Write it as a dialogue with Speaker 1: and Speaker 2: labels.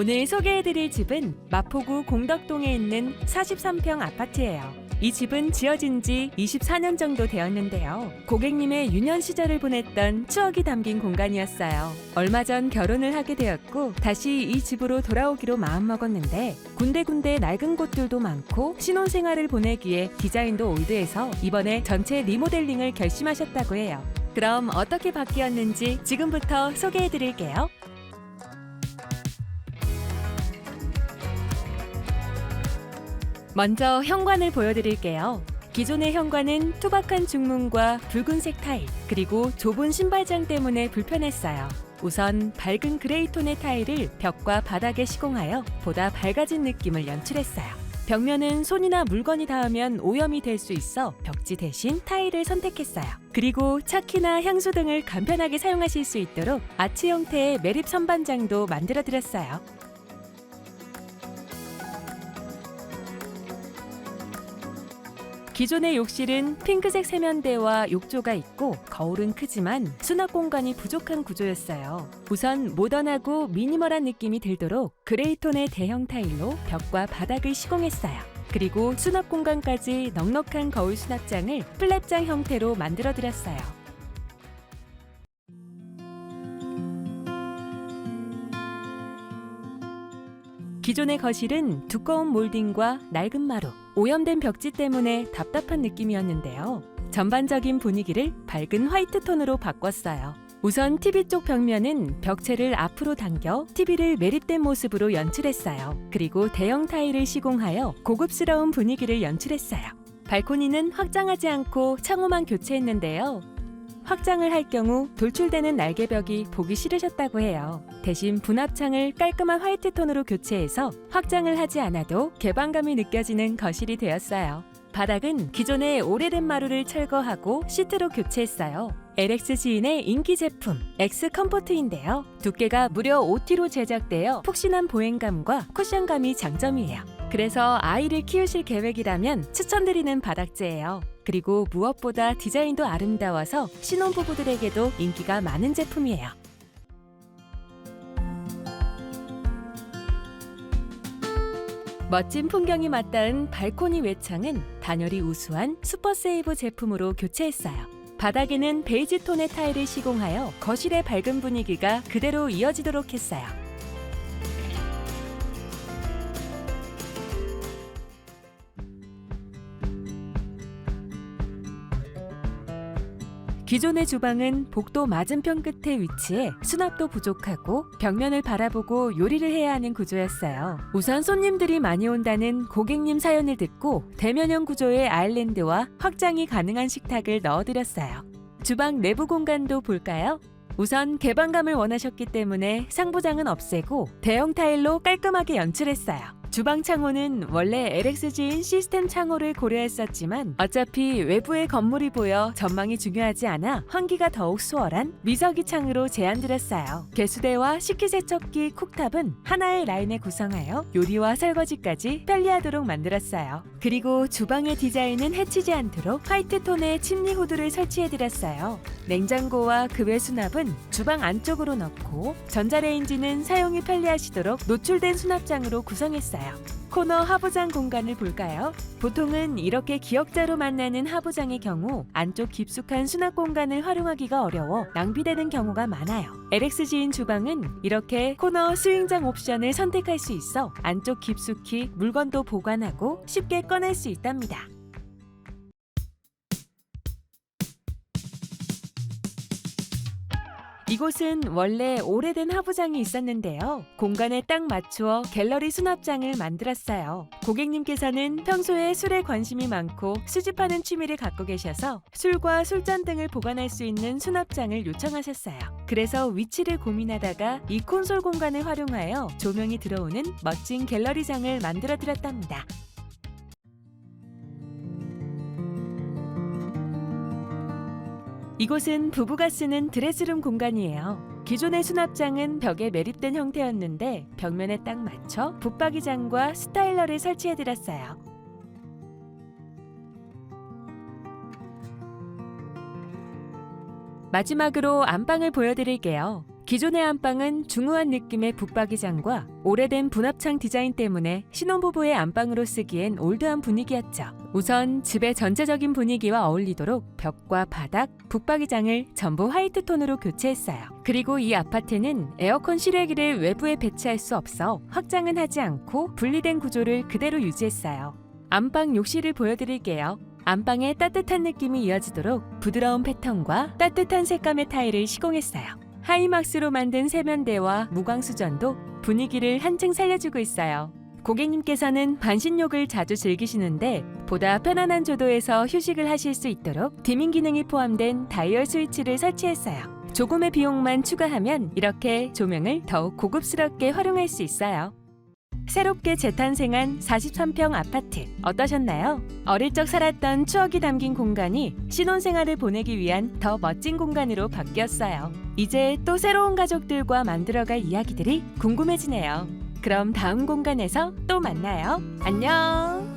Speaker 1: 오늘 소개해드릴 집은 마포구 공덕동에 있는 43평 아파트예요. 이 집은 지어진 지 24년 정도 되었는데요. 고객님의 유년 시절을 보냈던 추억이 담긴 공간이었어요. 얼마 전 결혼을 하게 되었고 다시 이 집으로 돌아오기로 마음먹었는데 군데군데 낡은 곳들도 많고 신혼생활을 보내기에 디자인도 올드해서 이번에 전체 리모델링을 결심하셨다고 해요. 그럼 어떻게 바뀌었는지 지금부터 소개해드릴게요. 먼저 현관을 보여드릴게요. 기존의 현관은 투박한 중문과 붉은색 타일, 그리고 좁은 신발장 때문에 불편했어요. 우선 밝은 그레이 톤의 타일을 벽과 바닥에 시공하여 보다 밝아진 느낌을 연출했어요. 벽면은 손이나 물건이 닿으면 오염이 될 수 있어 벽지 대신 타일을 선택했어요. 그리고 차키나 향수 등을 간편하게 사용하실 수 있도록 아치 형태의 매립 선반장도 만들어 드렸어요. 기존의 욕실은 핑크색 세면대와 욕조가 있고 거울은 크지만 수납 공간이 부족한 구조였어요. 우선 모던하고 미니멀한 느낌이 들도록 그레이 톤의 대형 타일로 벽과 바닥을 시공했어요. 그리고 수납 공간까지 넉넉한 거울 수납장을 플랩장 형태로 만들어 드렸어요. 기존의 거실은 두꺼운 몰딩과 낡은 마루, 오염된 벽지 때문에 답답한 느낌이었는데요. 전반적인 분위기를 밝은 화이트 톤으로 바꿨어요. 우선 TV 쪽 벽면은 벽체를 앞으로 당겨 TV를 매립된 모습으로 연출했어요. 그리고 대형 타일을 시공하여 고급스러운 분위기를 연출했어요. 발코니는 확장하지 않고 창호만 교체했는데요. 확장을 할 경우 돌출되는 날개벽이 보기 싫으셨다고 해요. 대신 분합창을 깔끔한 화이트 톤으로 교체해서 확장을 하지 않아도 개방감이 느껴지는 거실이 되었어요. 바닥은 기존의 오래된 마루를 철거하고 시트로 교체했어요. LX 지인의 인기 제품 X 컴포트인데요. 두께가 무려 5T로 제작되어 푹신한 보행감과 쿠션감이 장점이에요. 그래서 아이를 키우실 계획이라면 추천드리는 바닥재예요. 그리고 무엇보다 디자인도 아름다워서 신혼부부들에게도 인기가 많은 제품이에요. 멋진 풍경이 맞닿은 발코니 외창은 단열이 우수한 슈퍼세이브 제품으로 교체했어요. 바닥에는 베이지 톤의 타일을 시공하여 거실의 밝은 분위기가 그대로 이어지도록 했어요. 기존의 주방은 복도 맞은편 끝에 위치해 수납도 부족하고 벽면을 바라보고 요리를 해야 하는 구조였어요. 우선 손님들이 많이 온다는 고객님 사연을 듣고 대면형 구조의 아일랜드와 확장이 가능한 식탁을 넣어드렸어요. 주방 내부 공간도 볼까요? 우선 개방감을 원하셨기 때문에 상부장은 없애고 대형 타일로 깔끔하게 연출했어요. 주방 창호는 원래 LXG인 시스템 창호를 고려했었지만 어차피 외부의 건물이 보여 전망이 중요하지 않아 환기가 더욱 수월한 미석이 창으로 제안드렸어요. 개수대와 식기세척기 쿡탑은 하나의 라인에 구성하여 요리와 설거지까지 편리하도록 만들었어요. 그리고 주방의 디자인은 해치지 않도록 화이트 톤의 침리 후드를 설치해드렸어요. 냉장고와 급외 수납은 주방 안쪽으로 넣고 전자레인지는 사용이 편리하시도록 노출된 수납장으로 구성했어요. 코너 하부장 공간을 볼까요? 보통은 이렇게 기역자로 만나는 하부장의 경우 안쪽 깊숙한 수납 공간을 활용하기가 어려워 낭비되는 경우가 많아요. LXG인 주방은 이렇게 코너 스윙장 옵션을 선택할 수 있어 안쪽 깊숙이 물건도 보관하고 쉽게 꺼낼 수 있답니다. 이곳은 원래 오래된 하부장이 있었는데요. 공간에 딱 맞추어 갤러리 수납장을 만들었어요. 고객님께서는 평소에 술에 관심이 많고 수집하는 취미를 갖고 계셔서 술과 술잔 등을 보관할 수 있는 수납장을 요청하셨어요. 그래서 위치를 고민하다가 이 콘솔 공간을 활용하여 조명이 들어오는 멋진 갤러리장을 만들어 드렸답니다. 이곳은 부부가 쓰는 드레스룸 공간이에요. 기존의 수납장은 벽에 매립된 형태였는데 벽면에 딱 맞춰 붙박이장과 스타일러를 설치해드렸어요. 마지막으로 안방을 보여드릴게요. 기존의 안방은 중후한 느낌의 북박이장과 오래된 분합창 디자인 때문에 신혼부부의 안방으로 쓰기엔 올드한 분위기였죠. 우선 집의 전체적인 분위기와 어울리도록 벽과 바닥, 북박이장을 전부 화이트 톤으로 교체했어요. 그리고 이 아파트는 에어컨 실외기를 외부에 배치할 수 없어 확장은 하지 않고 분리된 구조를 그대로 유지했어요. 안방 욕실을 보여드릴게요. 안방에 따뜻한 느낌이 이어지도록 부드러운 패턴과 따뜻한 색감의 타일을 시공했어요. 하이막스로 만든 세면대와 무광수전도 분위기를 한층 살려주고 있어요. 고객님께서는 반신욕을 자주 즐기시는데 보다 편안한 조도에서 휴식을 하실 수 있도록 디밍 기능이 포함된 다이얼 스위치를 설치했어요. 조금의 비용만 추가하면 이렇게 조명을 더욱 고급스럽게 활용할 수 있어요. 새롭게 재탄생한 43평 아파트 어떠셨나요? 어릴 적 살았던 추억이 담긴 공간이 신혼생활을 보내기 위한 더 멋진 공간으로 바뀌었어요. 이제 또 새로운 가족들과 만들어갈 이야기들이 궁금해지네요. 그럼 다음 공간에서 또 만나요. 안녕!